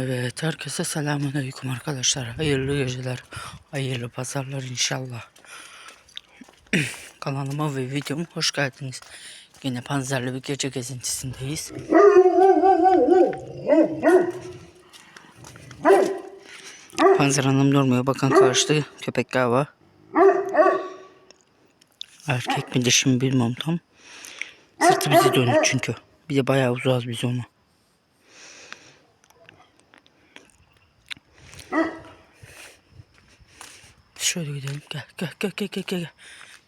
Evet, herkese selamünaleyküm arkadaşlar. Hayırlı geceler, hayırlı pazarlar inşallah. Kanalıma ve videoma hoş geldiniz. Yine panzerli bir gece gezintisindeyiz. Panzer Hanım durmuyor. Bakın karşıda köpekler var. Erkek mi dişi mi bilmiyorum tam. Sırtı bize dönük çünkü. Bir de bayağı uzağız biz ona. Şöyle gidelim. Gel gel gel gel gel gel.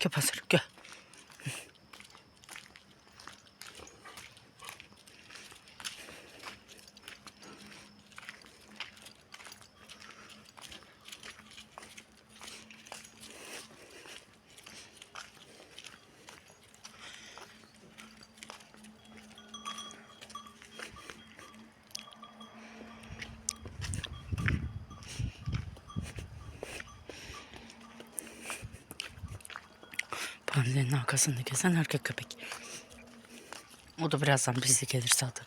Gel Panzer gel. Panzerin arkasında gezen erkek köpek. O da birazdan bize gelir zaten.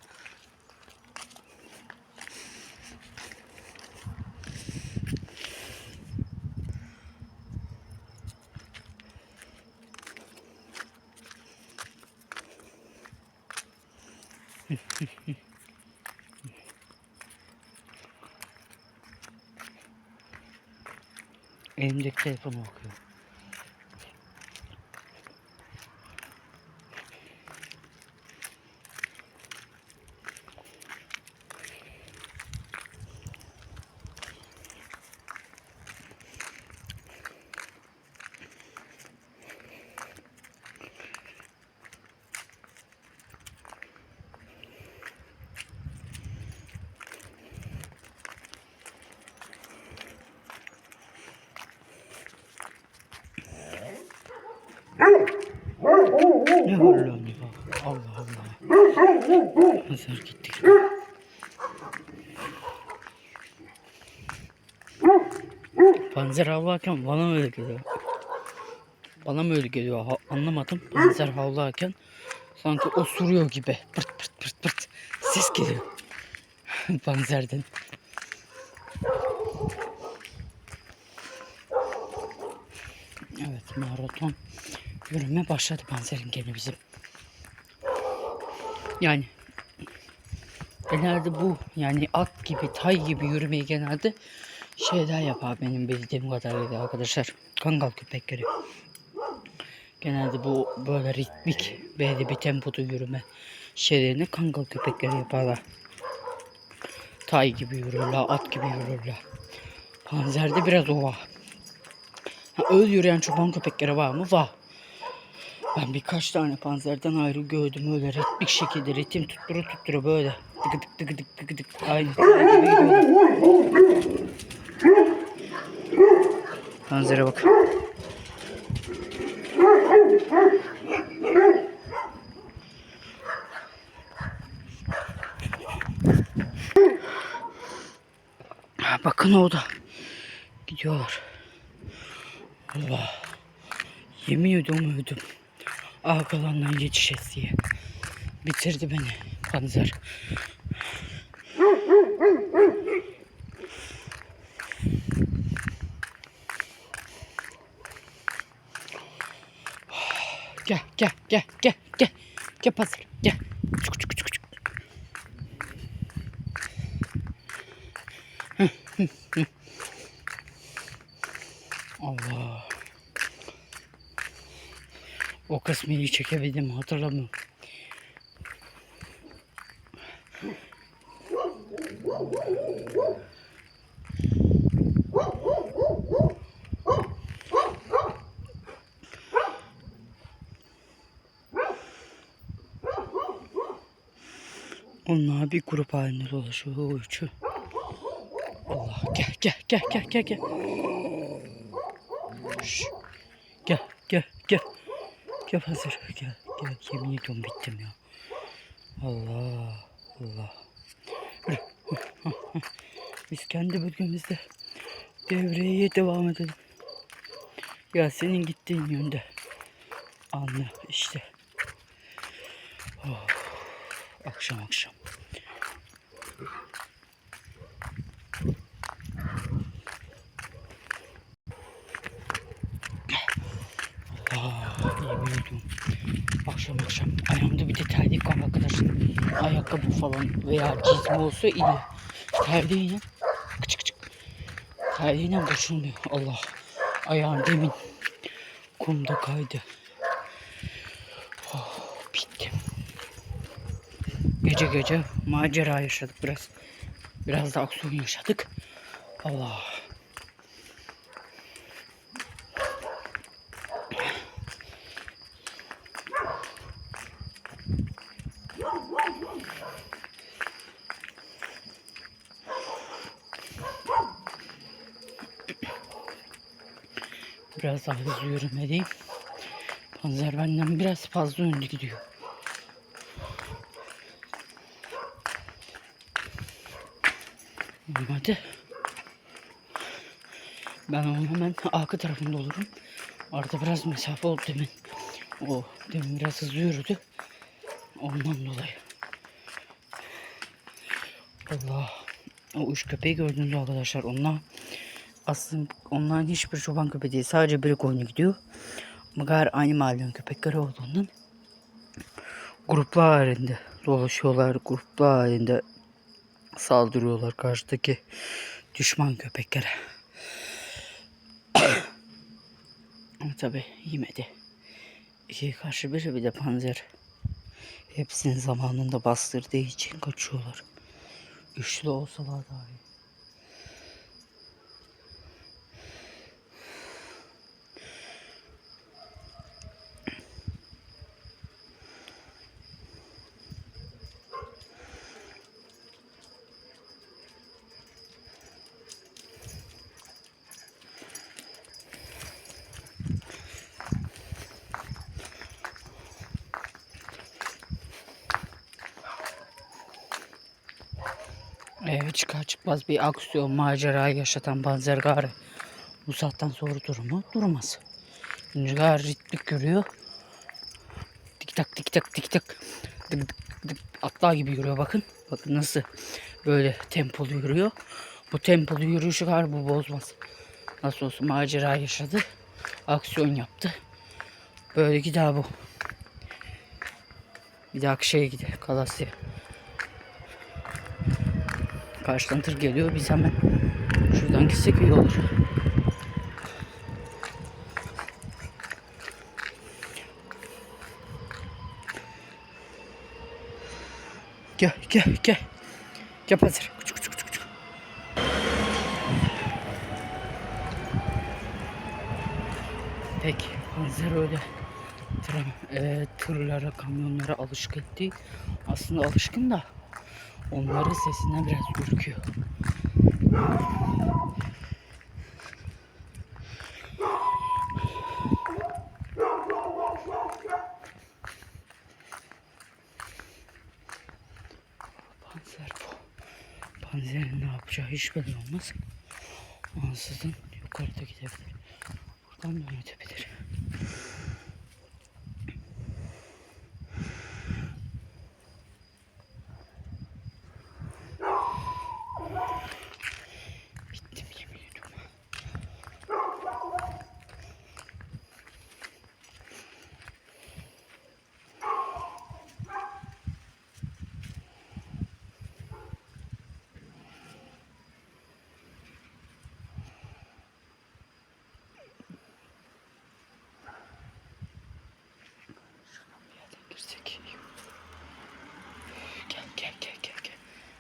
Elimdeki telefonu okuyor. Horluyorsun ya? Allah Allah. Pazar gittik. Panzer havlarken bana mı öyle geliyor? Bana mı öyle geliyor? Ha- anlamadım. Panzer havlarken sanki osuruyor gibi. Pırt pırt pırt pırt. Ses geliyor. Panzerden. Evet maraton yürüme başladı panzerin gene bizim. Yani genelde bu yani at gibi tay gibi yürümeyi genelde şeyler yapar benim bildiğim kadarıyla arkadaşlar. Kangal köpekleri. Genelde bu böyle ritmik belli bir tempoda yürüme şeylerini kangal köpekleri yaparlar. Tay gibi yürürler, at gibi yürürler. Panzerde biraz o var. Ha, öyle yürüyen çoban köpekleri var mı? Var. Ben birkaç tane panzerden ayrı gördüm öyle ritmik şekilde ritim tuttura tuttura böyle tıkı tık tıkı tık tıkı tık aynı. Panzere bak. Bakın orada. Gidiyorlar. Allah. Yemin ediyorum öldüm. Arkalarından yetişes diye. Bitirdi beni panzer. Gel gel gel gel gel. Gel panzer gel. İyi çekebildim hatırlamıyorum. Onlar bir grup halinde dolaşıyor o üçü. Allah gel gel gel gel gel gel. Şş. Gel. Gel hazır gel gel yemin ediyorum bittim ya. Allah Allah. Biz kendi bölgemizde devreye devam edelim. Ya senin gittiğin yönde. Anla işte. Oh, akşam akşam. Akşam akşam ayağımda bir de terlik var arkadaşlar. Ayakkabı falan veya çizme olsa iyi. Terliğine küçük küçük. Terliğine boşulmuyor. Allah. Ayağım demin kumda kaydı. Oh, bittim. Gece gece macera yaşadık biraz. Biraz da aksiyon yaşadık. Allah. Biraz daha hızlı yürümeliyim. Panzer benden biraz fazla önde gidiyor. Hadi. Ben onun hemen arka tarafında olurum. Arada biraz mesafe oldu demin. O demin biraz hızlı yürüdü. Ondan dolayı. Allah. O üç köpeği gördünüz arkadaşlar. Onlar aslında onların hiçbir çoban köpeği değil. Sadece biri koyunu gidiyor. Ama gayrı aynı mahallenin köpekleri olduğundan gruplar halinde dolaşıyorlar. Gruplar halinde saldırıyorlar karşıdaki düşman köpeklere. Ama tabi yemedi. İkiye karşı biri bir de panzer. Hepsinin zamanında bastırdığı için kaçıyorlar. Güçlü olsalar dahi. Evet çıkar çıkmaz bir aksiyon macera yaşatan Banzergari bu saatten sonra durumu durmaz. Gayet ritmik yürüyor. Tik tak tik tak tik tak. Dık dık dık. Atlar gibi yürüyor bakın. Bakın nasıl böyle tempolu yürüyor. Bu tempolu yürüyüşü bu bozmaz. Nasıl olsa macera yaşadı. Aksiyon yaptı. Böyle gider bu. Bir dahaki şeye gider. Kalasya. Karşıdan tır geliyor. Biz hemen şuradan gitsek iyi olur. Gel gel gel. Gel Panzer. Küçük küçük küçük. Peki Panzer öyle tır, e, tırlara, kamyonlara alışkın değil. Aslında alışkın da onların sesinden biraz ürküyor. Panzer bu. Panzerin ne yapacağı hiç belli olmaz. Ansızın yukarıda gidebilir. Buradan da yönetebilir. Bittim yemin ediyorum. Şuradan bir yerden girsek iyi olur. Gel gel gel gel gel.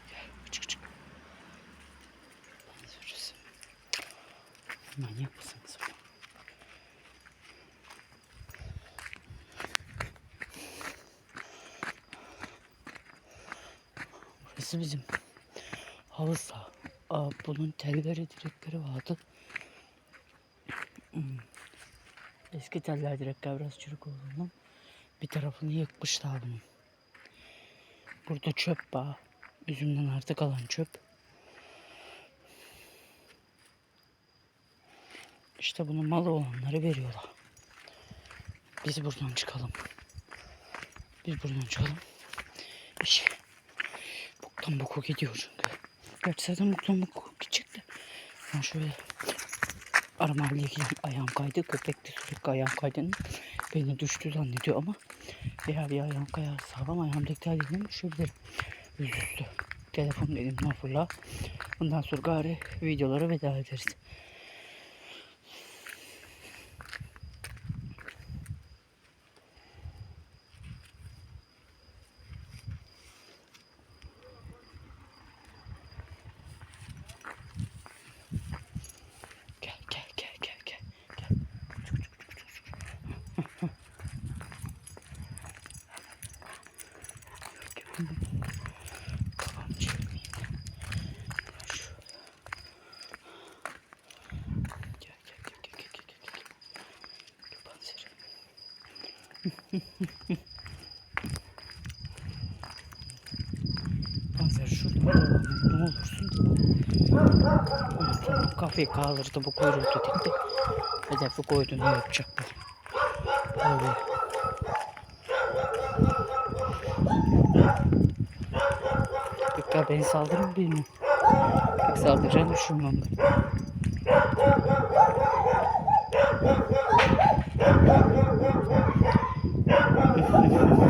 Gel çık çık. Sürüsü. Manyak mısınız? Burası bizim halı saha. Bunun telleri direkleri vardı. Hmm. Eski teller direkler biraz çürük olduğundan bir tarafını yıkmışlar bunun. Burada çöp var. Üzümden artık kalan çöp. İşte bunu malı olanları veriyorlar. Biz buradan çıkalım. Biz buradan çıkalım. Boktan boku gidiyor çünkü. Gerçi zaten boktan boku gidecek de. Ben şöyle aramayla ilgili ayağım kaydı. Köpek de sürekli ayağım kaydının. beni düştü zannediyor ama eğer bir ayağım kayar sağlam ayağım tekrar yerine düşebilirim. Yüzüstü. Telefon elimden fırla. Bundan sonra gari videolara veda ederiz. Gel gel gel gel gel. gel. Çık, çık, çık, çık, çık. Gel. Kafam çekmeyeyim de. Şöyle. Gel gel gel gel gel gel gel. gel. Kapan seni. Panzer şurada ne olursun. Kafayı kaldırdı bu kuyruğu tutuktu. Hedefi koydu ne yapacak bu? Böyle. Tekrar beni saldırır mı bilmiyorum. Pek saldıracağını düşünmem ben. Panzer Thank you.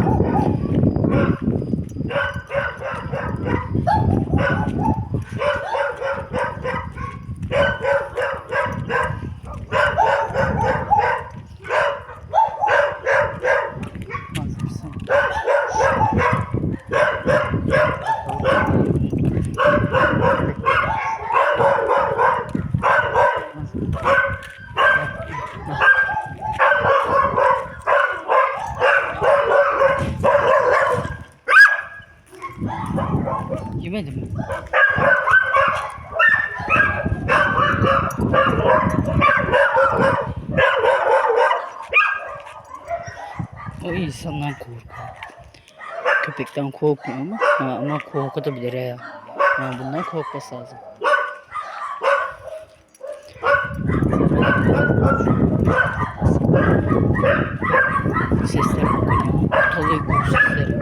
Yemedim mi? O insandan korkuyor. Köpekten korkmuyor ama ha, ama korkutabilir ya. Yani bundan korkması lazım. Sesler. Ortalığı bu sesleri.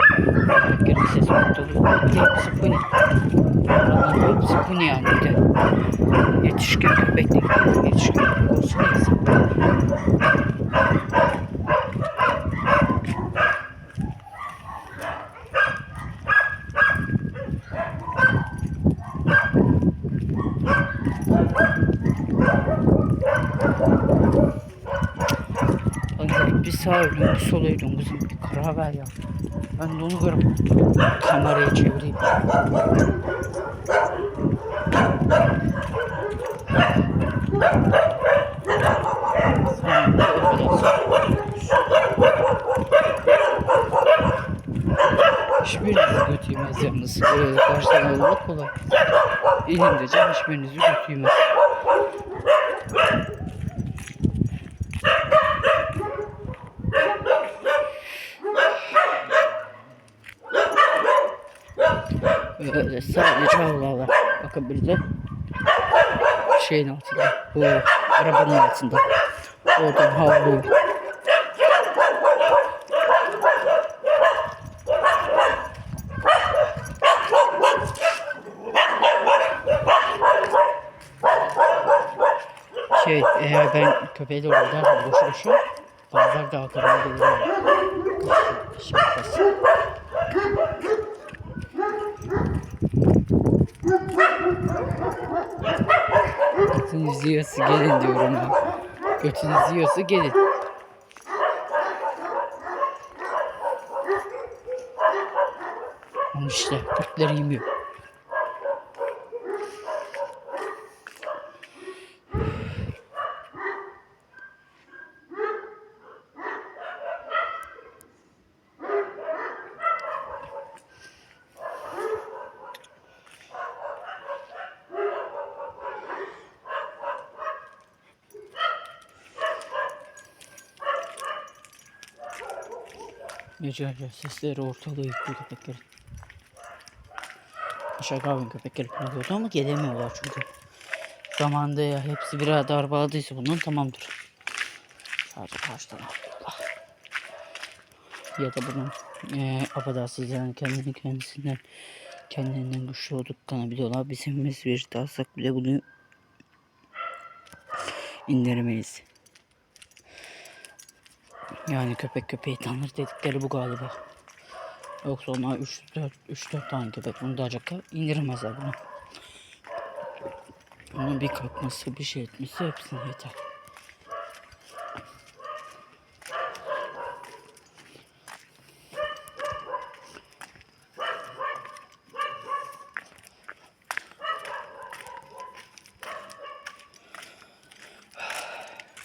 Köpeklerin sesi ortalığı. Hepsi hepsi bu bir de. Yetişkin köpek değil. Yetişkin köpek olsa neyse. Bir sağ ölüyorum, bir sol ölüyorum kızım. Bir karar ver ya. Ben de onu görüp kamerayı çevireyim. Sen de Hiçbirinizi götürmez yalnız. Ee, karşıdan olmak kolay. Elimde can hiçbirinizi götürmez. Öyle sadece Allah'a de şeyin altında bu arabanın altında oradan havluyor. Şey eğer ben köpeği doğru gidersem boşu boşu bazen daha karar gelirim. Şimdi basın. Götünüz yiyorsa gelin diyorum ben. Götünüz yiyorsa gelin. Ama işte Türkler yemiyor. Gece sesleri ortalığı yıkıyor köpeklerin. Aşağı kahvin köpekleri kullanıyordu ama gelemiyorlar çünkü. Zamanında ya hepsi birer darbe aldıysa bundan tamamdır. Sadece karşıdan alıyorlar. Ya da bunun e, yani kendini kendisinden kendilerinden güçlü olduklarını biliyorlar. Bizim biz bir dalsak bile bunu indiremeyiz. Yani köpek köpeği tanır dedikleri bu galiba. Yoksa ona 3-4 3-4 tane köpek bunu da acaba indiremezler bunu. Onun bir kalkması bir şey etmesi hepsine yeter.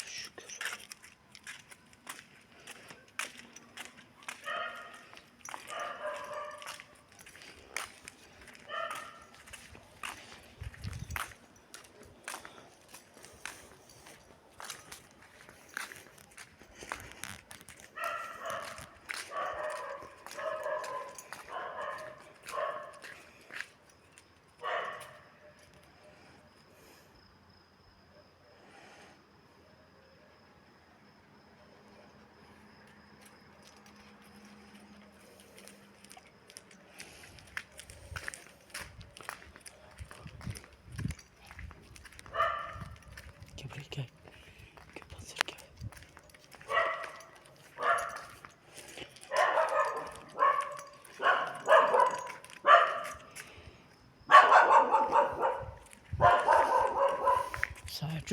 Şükür. Gel buraya gel. Gel hazır gel.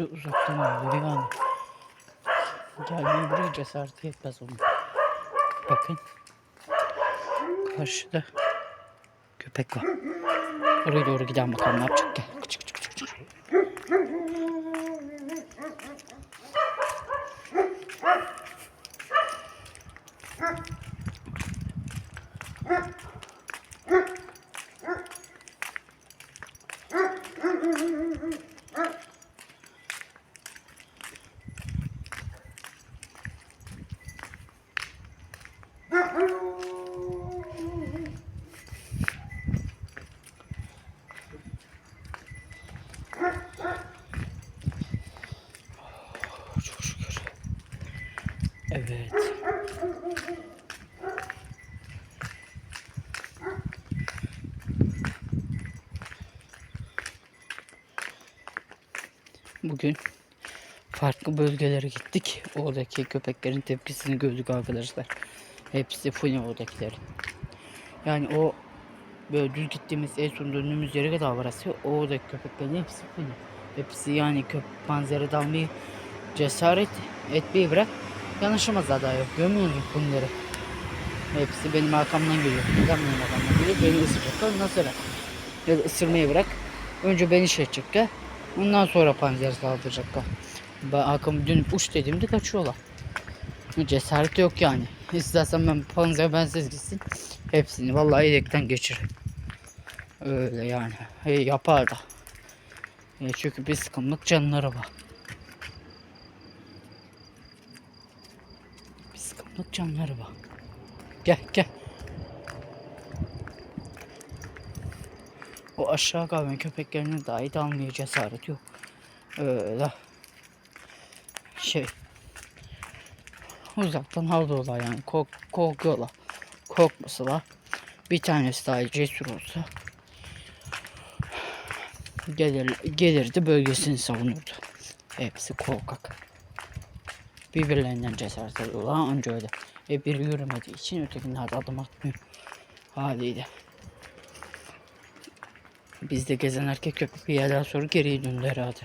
Sadece uzaktan oluyor yani. Gelmeye buraya cesaret etmez onu. Bakın. Karşıda köpek var. Oraya doğru gidelim bakalım ne yapacak. Gel. Bugün farklı bölgelere gittik. Oradaki köpeklerin tepkisini gördük arkadaşlar. Hepsi funi oradakilerin. Yani o böyle düz gittiğimiz en son döndüğümüz yere kadar varası oradaki köpeklerin hepsi funi. Hepsi yani köp manzara dalmayı cesaret etmeyi bırak. Yanaşamazlar daha yok. Görmüyor musun bunları? Hepsi benim arkamdan geliyor. Neden benim arkamdan geliyor? Beni ısıracaklar. Nasıl? Ya ısırmayı bırak. Önce beni şey edecekler. Ondan sonra panzer saldıracaklar. Ben arkamı dönüp uç dediğimde kaçıyorlar. Cesaret yok yani. İstersen ben panzer bensiz gitsin. Hepsini vallahi yedekten geçiririm. Öyle yani. Hey, yapar da. E, çünkü bir sıkımlık canları var. Bir sıkımlık canları var. Gel gel. O aşağı kalan köpeklerini dahi almaya cesaret yok. Öyle. Şey. Uzaktan havlıyorlar yani. Kork korkuyorlar. Korkmasalar. Bir tanesi daha cesur olsa. Gelir, gelirdi bölgesini savunurdu. Hepsi korkak. Birbirlerinden cesaret alıyorlar anca öyle. E biri yürümediği için ötekiler adım atmıyor. Haliyle. Biz de gezen erkek köpek bir yerden sonra geriye döndü herhalde.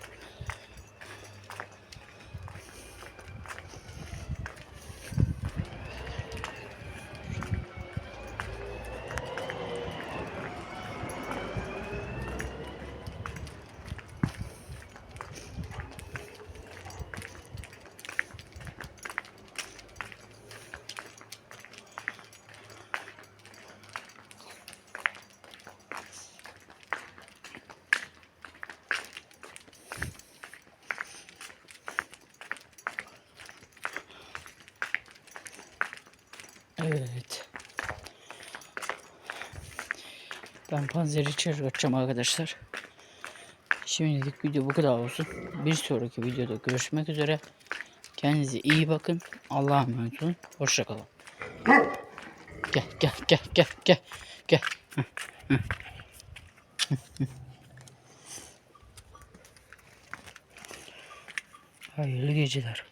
Evet. Ben panzeri içeri kaçacağım arkadaşlar. Şimdilik video bu kadar olsun. Bir sonraki videoda görüşmek üzere. Kendinize iyi bakın. Allah'a emanet olun. Hoşçakalın. Gel gel gel gel gel. Gel. Hayırlı geceler.